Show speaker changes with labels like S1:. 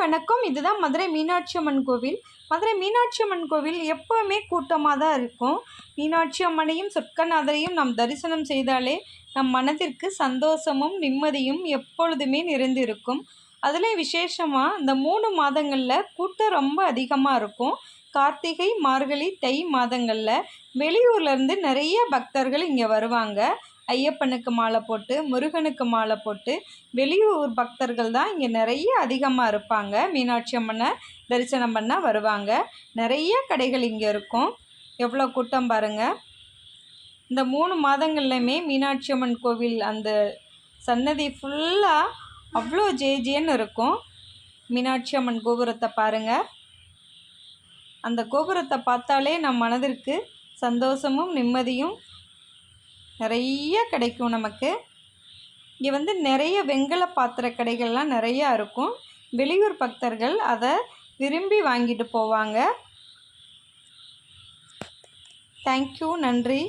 S1: வணக்கம். இதுதான் மதுரை மீனாட்சி அம்மன் கோவில். மதுரை மீனாட்சி அம்மன் கோவில் எப்போவுமே கூட்டமாக தான் இருக்கும். மீனாட்சி அம்மனையும் சொர்க்கநாதரையும் நாம் தரிசனம் செய்தாலே நம் மனதிற்கு சந்தோஷமும் நிம்மதியும் எப்பொழுதுமே நிறைந்திருக்கும். அதில் விசேஷமாக இந்த மூணு மாதங்களில் கூட்டம் ரொம்ப அதிகமாக இருக்கும். கார்த்திகை மார்கழி தை மாதங்களில் வெளியூர்லேருந்து நிறைய பக்தர்கள் இங்கே வருவாங்க. ஐயப்பனுக்கு மாலை போட்டு முருகனுக்கு மாலை போட்டு வெளியூர் பக்தர்கள் தான் இங்கே நிறைய அதிகமாக இருப்பாங்க. மீனாட்சி அம்மனை தரிசனம் பண்ண வருவாங்க. நிறைய கடைகள் இங்கே இருக்கும். எவ்வளோ கூட்டம் பாருங்கள் இந்த மூணு மாதங்கள்லையுமே மீனாட்சி அம்மன் கோவில் அந்த சன்னதி ஃபுல்லாக அவ்வளோ ஜேஜேன்னு இருக்கும். மீனாட்சி அம்மன் கோபுரத்தை பாருங்கள் அந்த கோபுரத்தை பார்த்தாலே நம் மனதிற்கு சந்தோஷமும் நிம்மதியும் நிறைய கிடைக்கும் நமக்கு. இங்கே வந்து நிறைய வெங்கல பாத்திர கடைகள்லாம் நிறையா இருக்கும். வெளியூர் பக்தர்கள் அதை விரும்பி வாங்கிட்டு போவாங்க. தேங்க்யூ நன்றி.